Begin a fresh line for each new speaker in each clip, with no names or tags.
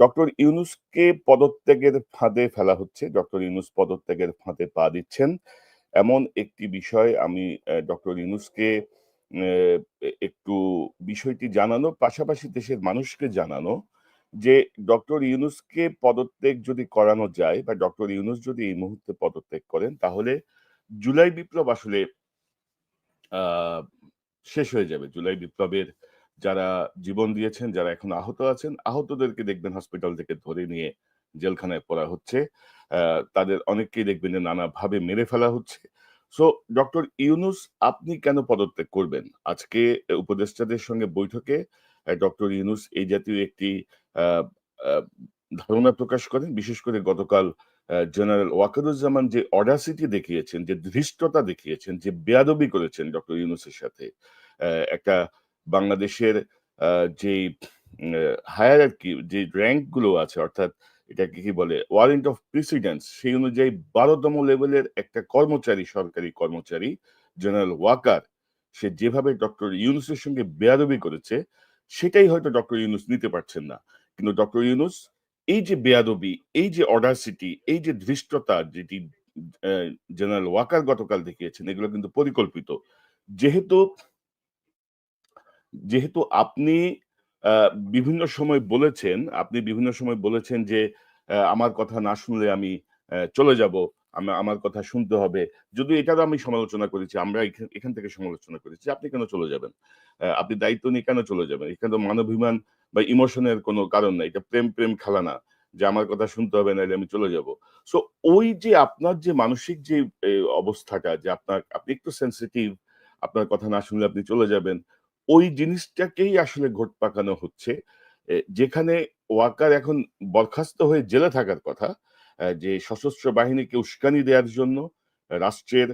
Doctor ইউনুসকে পদত্যাগের ফাঁদে ফেলা হচ্ছে। ডক্টর ইউনুস পদত্যাগের ফাঁদে পা দিচ্ছেন। এমন একটি বিষয় আমি ডক্টর ইউনুসকে একটু বিষয়টি জানানো, পাশাপাশি দেশের মানুষকে জানানো যে, ডক্টর ইউনুসকে পদত্যাগ যদি করানো যায় বা ডক্টর ইউনুস যদি এই মুহূর্তে পদত্যাগ করেন, তাহলে জুলাই বিপ্লব আসলে শেষ হয়ে যাবে। জুলাই বিপ্লবের যারা জীবন দিয়েছেন, যারা এখন আহত আছেন, আহতদেরকে দেখবেন হসপিটাল থেকে ধরে নিয়ে জেলখানায় পড়া হচ্ছে। তাদের অনেককেই দেখবেন যে নানাভাবে মেরে ফেলা হচ্ছে। সো ডক্টর ইউনুস, আপনি কেন পদত্যাগ করবেন? আজকে উপদেষ্টাদের সঙ্গে বৈঠকে ডক্টর ইউনুস এই জাতীয় একটি ধারণা প্রকাশ করেন। বিশেষ করে গতকাল জেনারেল ওয়াকারুজ্জামান যে অডাসিটি দেখিয়েছেন, যে ধৃষ্টতা দেখিয়েছেন, যে বেয়াদবি করেছেন ডক্টর ইউনুসের সাথে একটা বাংলাদেশের যে হায়ার কি যে র্যাঙ্কগুলো আছে, অর্থাৎ এটাকে কি বলে ওয়ারেন্ট অফ প্রেসিডেন্স সেই অনুযায়ী বারোতম লেভেলের একটা কর্মচারী, সরকারি কর্মচারী জেনারেল ওয়াকার সে যেভাবে ডক্টর ইউনুসের সঙ্গে বেয়াদবি করেছে, সেটাই হয়তো ডক্টর ইউনুস নিতে পারছেন না। কিন্তু ডক্টর ইউনুস এই যে বেয়াদবি, এই যে অডাসিটি এই যে ধৃষ্টতা যেটি জেনারেল ওয়াকার গতকাল দেখিয়েছেন, এগুলো কিন্তু পরিকল্পিত। যেহেতু যেহেতু আপনি বিভিন্ন সময় বলেছেন, আপনি বিভিন্ন সময় বলেছেন যে আমার কথা না শুনলে আমি চলে যাব আমার কথা শুনতে হবে। যদি এটারও আমি সমালোচনা করেছি, আমরা এখান- এখান থেকে সমালোচনা করেছি আপনি কেন চলে যাবেন? আপনি দায়িত্ব নিয়ে কেন চলে যাবেন? এখানে তো মানবিমান বা ইমোশনের কোনো কারণ নাই, এটা প্রেম প্রেম খেলা না যে, আমার কথা শুনতে হবে নাহলে আমি চলে যাব। সো, ওই যে, আপনার যে, মানসিক যে অবস্থাটা যে, আপনার, আপনি একটু সেন্সিটিভ আপনার কথা না শুনলে আপনি চলে যাবেন ওই জিনিসটাকেই আসলে ঘোট পাকানো হচ্ছে। যেখানে ওয়াকার এখন বরখাস্ত হয়ে জেলে থাকার কথা যে সশস্ত্র বাহিনীকে উস্কানি দেওয়ার জন্য, রাষ্ট্রের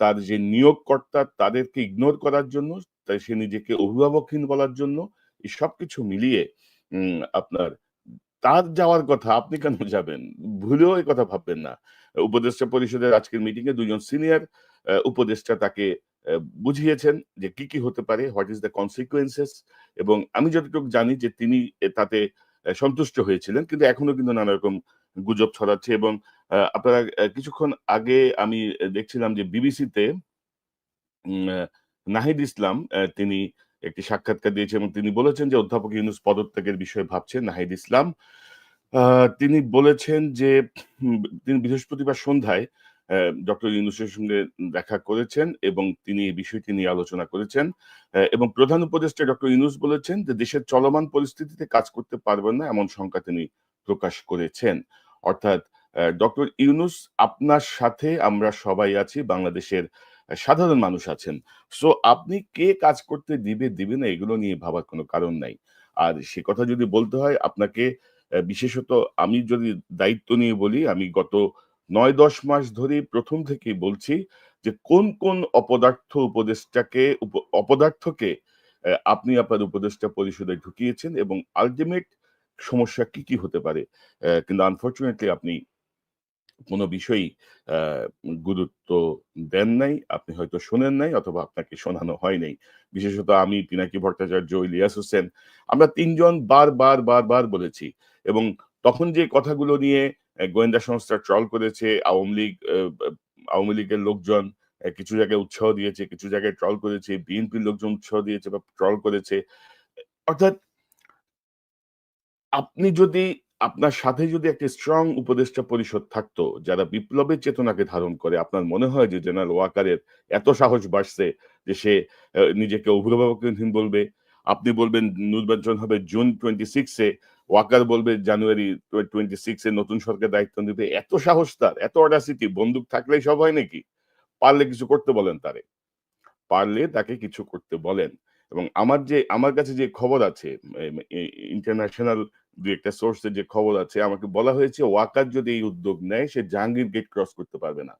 তার যে নিয়োগকর্তা তাদেরকে ইগনোর করার জন্য তাই সে নিজেকে অভিভাবকহীন বলার জন্য, এই সবকিছু মিলিয়ে আপনার তার যাওয়ার কথা আপনি কেন যাবেন? ভুলেও এই কথা ভাববেন না। উপদেষ্টা পরিষদের আজকের মিটিং এ দুজন সিনিয়র উপদেষ্টা তাকে বুঝিয়েছেন যে কি কি হতে পারে হোয়াট ইজ দ্য কনসিকুয়েন্সেস এবং আমি যতটুকু জানি যে তিনি তাতে সন্তুষ্ট হয়েছিলেন, কিন্তু এখনও কিন্তু নানা রকম গুজব ছড়াচ্ছে এবং আপনারা কিছুক্ষণ আগে আমি দেখছিলাম যে বিবিসিতে নাহিদ ইসলাম তিনি একটি সাক্ষাৎকার দিয়েছেন এবং তিনি বলেছেন যে অধ্যাপক ইউনুস পদত্যাগের বিষয়ে ভাবছেন নাহিদ ইসলাম। তিনি বলেছেন যে তিনি বৃহস্পতিবার সন্ধ্যায় ডক্টর ইউনুসের সঙ্গে দেখা করেছেন এবং তিনি এই বিষয়টি নিয়ে আলোচনা করেছেন। এবং প্রধান উপদেষ্টা ডক্টর ইউনুস বলেছেন যে দেশের চলমান পরিস্থিতিতে কাজ করতে পারবেন না এমন শঙ্কা তিনি প্রকাশ করেছেন। অর্থাৎ ডক্টর ইউনুস আপনার সাথে আমরা সবাই আছি, বাংলাদেশের সাধারণ মানুষ আছেন। সো আপনি কে কাজ করতে দিবে দিবে না এগুলো নিয়ে ভাবার কোনো কারণ নাই। আর সে কথা যদি বলতে হয়, আপনাকে বিশেষত আমি যদি দায়িত্ব নিয়ে বলি, আমি গত নয় দশ মাস ধরে প্রথম থেকেই বলছি যে কোন কোন অপদার্থ উপদেষ্টাকে উপ- অপদার্থকে আপনি আপনার উপদেষ্টা পরিষদে ঢুকিয়েছেন এবং আলটিমেট সমস্যা কি কি হতে পারে? কিন্তু আনফর্চুনেটলি আপনি কোনো বিষয়ই গুরুত্ব দেন নাই, আপনি হয়তো শোনেন নাই অথবা আপনাকে শোনানো হয় নাই। বিশেষত আমি, পিনাকি ভট্টাচার্য, ইলিয়াস হোসেন, আমরা তিনজন বার বার বার বার বলেছি এবং তখন যে কথাগুলো নিয়ে গোয়েন্দা সংস্থা ট্রল করেছে, আওয়ামী লীগ আওয়ামী লীগের লোকজন কিছু জায়গায় উৎসাহ দিয়েছে, কিছু জায়গায় ট্রল করেছে, বিএনপির লোকজন উৎসাহ দিয়েছে বা ট্রল করেছে। অর্থাৎ আপনি যদি, আপনার সাথে যদি একটা স্ট্রং উপদেষ্টা পরিষদ থাকতো, যারা বিপ্লবের চেতনাকে ধারণ করে, আপনার মনে হয় যে জেনারেল ওয়াকারের এত সাহস বাড়ছে যে সে নিজেকে অভিভাবকহীন বলবে? আপনি বলবেন, নির্বাচন হবে জুন টোয়েন্টি সিক্সে ওয়াকার বলবে জানুয়ারি টোয়েন্টি সিক্স সিক্সে নতুন সরকার দায়িত্ব নেবে এত সাহস তার, এত অডাসিটি বন্দুক থাকলেই সব হয় নাকি? পারলে কিছু করতে বলেন তারে। পারলে তাকে কিছু করতে বলেন। এবং আমার যে, আমার কাছে যে খবর আছে ইন্টারন্যাশনাল দু একটা সোর্সের যে খবর আছে, আমাকে বলা হয়েছে ওয়াকার যদি এই উদ্যোগ নেয়, সে জাহাঙ্গীর গেট ক্রস করতে পারবে না।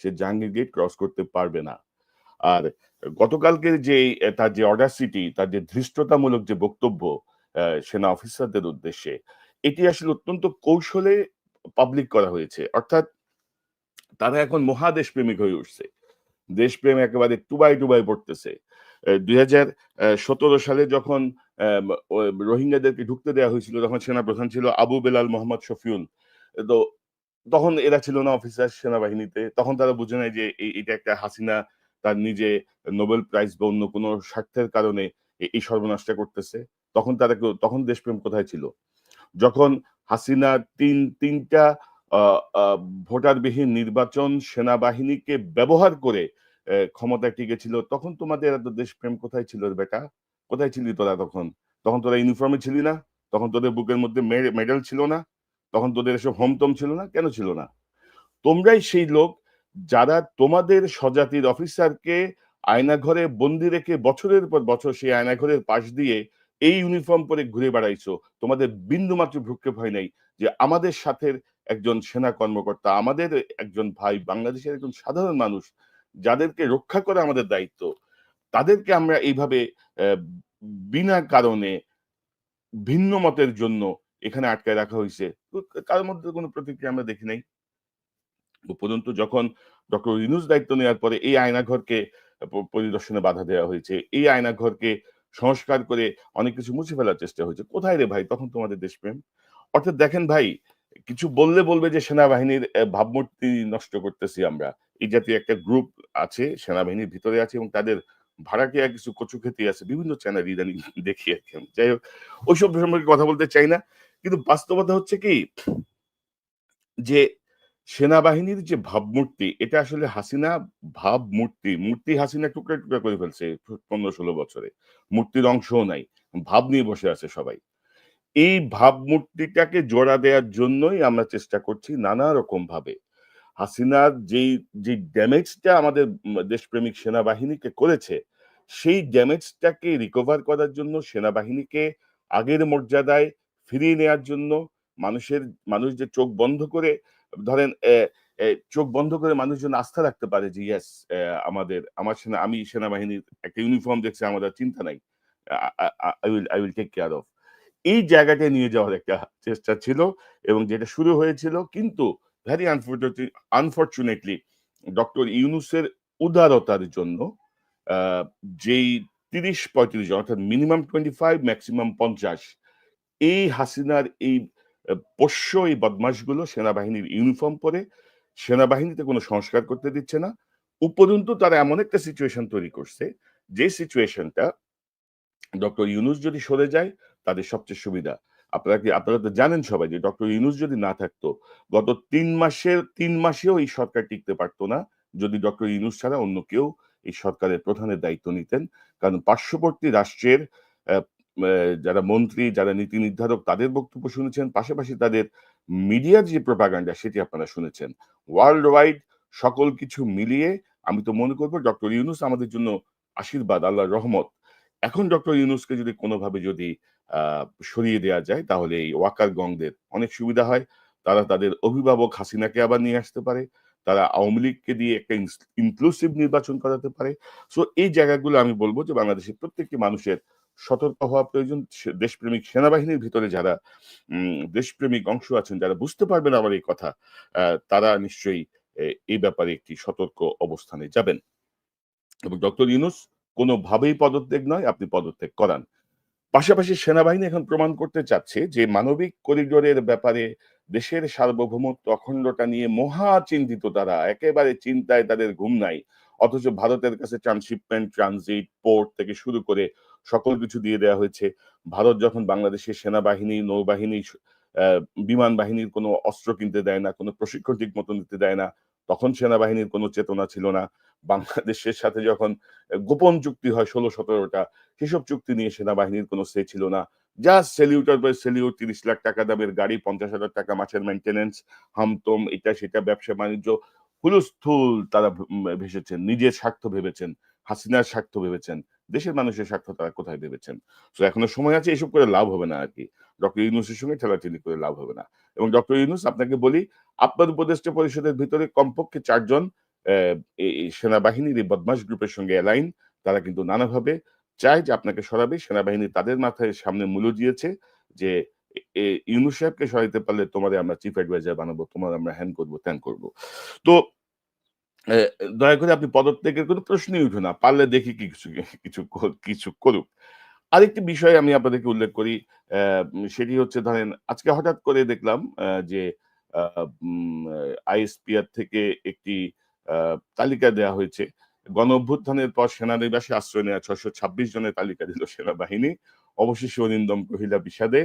সে জাহাঙ্গীর গেট ক্রস করতে পারবে না। আর গতকালকের যে, তার যে অডাসিটি তার যে ধৃষ্টতামূলক যে বক্তব্য সেনা অফিসারদের উদ্দেশ্যে, এটি আসলে অত্যন্ত কৌশলে পাবলিক করা হয়েছে অর্থাৎ তারা এখন মহাদেশ প্রেমিক হয়ে উঠছে দেশপ্রেম একেবারে টুবাই টুবাই পড়তেছে দুই হাজার সতেরো সালে যখন রোহিঙ্গাদেরকে ঢুকতে দেওয়া হয়েছিল যখন সেনাপ্রধান ছিল আবু বেলাল মোহাম্মদ শফিউল। তো তখন এরা ছিল না অফিসার সেনাবাহিনীতে। তখন তারা বুঝে নাই যে এটা একটা হাসিনা তার নিজে নোবেল প্রাইজ বা অন্য কোনো স্বার্থের কারণে এই সর্বনাশটা করতেছে। তখন তারা তখন দেশপ্রেম কোথায় ছিল? যখন হাসিনা ৩ ৩ টা আ আ ভোটারবিহীন নির্বাচন সেনাবাহিনীকে ব্যবহার করে ক্ষমতায় টিকেছিল, তখন তোমাদের এত দেশপ্রেম কোথায় ছিল বেটা? কোথায় ছিলি তোরা তখন? তখন তোরা ইউনিফর্মে ছিলি না? তখন তোদের বুকের মধ্যে মেডেল ছিল না? তখন তোদের এসব হোম-টোম ছিল না? কেন ছিল না? তোমরাই সেই লোক যারা তোমাদের স্বজাতির অফিসারকে আয়নাঘরে বন্দি রেখে বছরের পর বছর সেই আয়নাঘরের পাশ দিয়ে এই ইউনিফর্ম পরে ঘুরে বেড়াইছো। তোমাদের বিন্দুমাত্র ভ্রূক্ষেপ হয় নাই যে আমাদের সাথের একজন সেনা কর্মকর্তা, আমাদের একজন ভাই, বাংলাদেশের একজন সাধারণ মানুষ যাদেরকে রক্ষা করা আমাদের দায়িত্ব, তাদেরকে আমরা এইভাবে বিনা কারণে ভিন্ন মতের জন্য এখানে আটকায় রাখা হয়েছে তার মধ্যে কোনো প্রতিক্রিয়া আমরা দেখি নাই। উপরন্তু যখন ডক্টর ইউনূস দায়িত্ব নেওয়ার পরে এই আয়নাঘরকে পরিদর্শনে বাধা দেওয়া হয়েছে। এই আয়নাঘরকে সংস্কার করে অনেক কিছু মুছে ফেলার চেষ্টা হয়েছে। কোথায় রে ভাই তখন তোমাদের দেশপ্রেম? অর্থাৎ দেখেন ভাই, কিছু বললে বলবে যে সেনাবাহিনীর ভাবমূর্তি নষ্ট করতেছি আমরা। এই জাতীয় একটা গ্রুপ আছে সেনাবাহিনীর ভিতরে আছে এবং তাদের ভাড়াটিয়া কিছু কচুক্ষেতি আছে। বিভিন্ন চ্যানেল ইদানিং দেখি আমি। যাই হোক, ওইসব সম্পর্কে কথা বলতে চাই না। কিন্তু বাস্তবতা হচ্ছে কি যে সেনাবাহিনীর যে ভাবমূর্তি এটা আসলে হাসিনা ভাবমূর্তি। মূর্তি হাসিনা টুকরা, টুকরা করে ফেলছে ১৫-১৬ বছরে। মূর্তির অংশও নাই। ভাব নিয়ে বসে আছে সবাই। এই ভাবমূর্তিটাকে জোড়া দেওয়ার জন্যই আমরা চেষ্টা করছি নানা রকমভাবে। হাসিনার যেই, যে ড্যামেজটা আমাদের দেশপ্রেমিক সেনাবাহিনীকে করেছে, সেই ড্যামেজটাকে রিকভার করার জন্য সেনাবাহিনীকে আগের মর্যাদায় ফিরিয়ে নেওয়ার জন্য মানুষের মানুষ যে চোখ বন্ধ করে ধরেন চোখ বন্ধ করে মানুষজন আস্থা রাখতে পারে যে ইয়েস আমাদের, আমার সেনা, আমি সেনাবাহিনীর একটা ইউনিফর্ম দেখছি, আমাদের চিন্তা নাই। আ আ আ, I will I will take care of এই জায়গাটায় নিয়ে যাওয়ার একটা চেষ্টা ছিল এবং যেটা শুরু হয়েছিল, কিন্তু ভেরি আনফরচুনেটলি ডক্টর ইউনুসের উদারতার জন্য যেই ৩০-৩৫ জন, অর্থাৎ মিনিমাম টোয়েন্টি ফাইভ ম্যাক্সিমাম পঞ্চাশ, এই হাসিনার এই পোষ্য এই বদমাশগুলো সেনাবাহিনীর ইউনিফর্ম পরে সেনাবাহিনীতে কোনো সংস্কার করতে দিচ্ছে না। উপরন্তু তারা এমন একটা সিচুয়েশন তৈরি করছে, যে সিচুয়েশনটা ডক্টর ইউনুস যদি সরে যায় তাদের সবচেয়ে সুবিধা। আপনারা কি আপনারা তো জানেন সবাই যে ডক্টর ইউনুস যদি না থাকতো, গত তিন মাসের তিন মাসেও এই সরকার টিকতে পারতো না। যদি ডক্টর ইউনুস ছাড়া অন্য কেউ এই সরকারের প্রধানের দায়িত্ব নিতেন। কারণ পার্শ্ববর্তী রাষ্ট্রের যারা মন্ত্রী, যারা নীতি নির্ধারক তাদের বক্তব্য শুনেছেন। পাশাপাশি তাদের মিডিয়ার যে প্রোপাগান্ডা সেটি আপনারা শুনেছেন। ওয়ার্ল্ড ওয়াইড সকল কিছু মিলিয়ে আমি তো মনে করব ডক্টর ইউনুস আমাদের জন্য আশীর্বাদ, আল্লাহর রহমত। এখন ডক্টর ইউনুসকে যদি কোনোভাবে যদি সরিয়ে দেওয়া যায় তাহলে এই ওয়াকার গংদের অনেক সুবিধা হয়। তারা তাদের অভিভাবক হাসিনাকে আবার নিয়ে আসতে পারে। তারা আওয়ামী লীগকে দিয়ে একটা ইনক্লুসিভ নির্বাচন করাতে পারে। সো এই জায়গাগুলো আমি বলব যে বাংলাদেশের প্রত্যেকটি মানুষের সতর্ক হওয়া প্রয়োজন। দেশপ্রেমিক সেনাবাহিনীর ভিতরে যারা দেশপ্রেমিক অংশ আছেন, যারা বুঝতে পারবেন আমার এই কথা, তারা নিশ্চয়ই এই ব্যাপারে একটি সতর্ক অবস্থানে যাবেন। এবং ডক্টর ইউনূস কোনোভাবেই পদত্যাগ নয়, আপনি পদত্যাগ করান। পাশাপাশি সেনাবাহিনী এখন প্রমাণ করতে চাচ্ছে যে মানবিক করিডোরের ব্যাপারে দেশের সার্বভৌমত্ব অখণ্ডতা নিয়ে মহা চিন্তিত তারা। একেবারে চিন্তায় তাদের ঘুম নাই। অথচ ভারতের কাছে ট্রান্সশিপমেন্ট, ট্রানজিট, পোর্ট থেকে শুরু করে সকল কিছু দিয়ে দেয়া হয়েছে। ভারত যখন বাংলাদেশের সেনাবাহিনী, নৌবাহিনী, বিমান বাহিনীর কোনো অস্ত্র কিনতে দেয় না, কোনো প্রশিক্ষণ ঠিক মতো নিতে দেয় না, তখন সেনাবাহিনীর কোনো চেতনা ছিল না। বাংলাদেশের সাথে যখন গোপন চুক্তি হয় ষোলো সতেরোটা সেসব চুক্তি নিয়ে সেনাবাহিনীর কোনো সে ছিল না। জাস্ট সেলিউটের পর সেলিউট, ৩০ লাখ টাকা দামের গাড়ি, ৫০,০০০ টাকা মাছের মেইনটেন্যান্স, হামতম, এটা সেটা ব্যবসা-বাণিজ্য হুলস্থুল তারা ভেসেছেন। নিজের স্বার্থ ভেবেছেন, হাসিনার স্বার্থ ভেবেছেন। দেশের মানুষের স্বার্থ তারা কোথায় ভেবেছেন? সো এখনও সময় আছে এসব করে লাভ হবে না আরকি। ডক্টর ইউনূসের সঙ্গে ঠেলাঠেলি করে লাভ হবে না। এবং ডক্টর ইউনূস আপনাকে বলি, আপনার উপদেষ্টা পরিষদের ভিতরে কমপক্ষে ৪ জন এই এই সেনাবাহিনীর এই বদমাশ গ্রুপের সঙ্গে অ্যালাইন। তারা কিন্তু নানাভাবে চায় যে আপনাকে সরাবে। সেনাবাহিনী তাদের মাথায় সামনে মূল্য দিয়েছে যে ইউনূস সাহেবকে সরাইতে পারলে তোমারে আমরা চিফ অ্যাডভাইজার বানাবো। তোমার আমরা হ্যান করব ত্যান করব তো দয়া করে আপনি পদত্যাগের কোনো প্রশ্নই উঠে না। পারলে দেখি কি কিছু কিছু কিছু করুক। আরেকটি বিষয় আমি আপনাদেরকে উল্লেখ করি সেটি হচ্ছে ধরেন আজকে হঠাৎ করে দেখলাম যে আইএসপিআর থেকে একটি তালিকা দেয়া হয়েছে। গণ অভ্যুত্থানের পর সেনানিবাসে আশ্রয় নেওয়া ৬২৬ জনের তালিকা দিল সেনাবাহিনী। অবশেষে অরিন্দম কহিলা বিষাদে।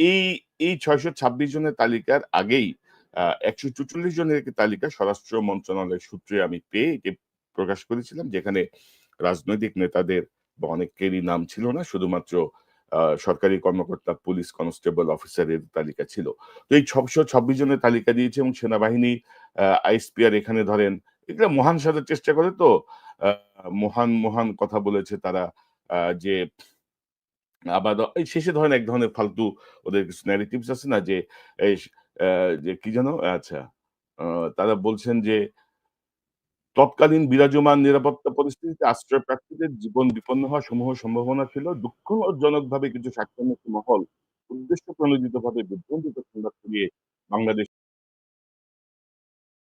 এই এই, এই ৬২৬ জনের তালিকার আগেই আ ১৪৪ জনের একটি তালিকা স্বরাষ্ট্র মন্ত্রণালয়ের সূত্রে আমি পেয়ে এটি প্রকাশ করেছিলাম। যেখানে রাজনৈতিক নেতাদের বা অনেকেরই নাম ছিল না। শুধুমাত্র সরকারি কর্মকর্তা, পুলিশ কনস্টেবল, অফিসারের তালিকা ছিল। তো এই ৬২৬ জনের তালিকা দিয়েছে এবং সেনাবাহিনী আইএসপিআর এখানে ধরেন এগুলো মহান সাজার চেষ্টা করে তো। মহান, মহান কথা বলেছে তারা যে আবার শেষে ধরেন এক ধরনের ফালতু ওদের কিছু narratives আছে না যে যে কি যেন? আচ্ছা। তারা বলছেন যে, তৎকালীন বিরাজমান নিরাপত্তা পরিস্থিতিতে আশ্রয় প্রার্থীদের জীবন বিপন্ন হওয়া সমূহ সম্ভাবনা ছিল। দুঃখজনকভাবে কিছু স্বার্থান্বেষী মহল উদ্দেশ্য প্রণোদিতভাবে বিভ্রান্তিত সংবাদ ছড়িয়ে বাংলাদেশ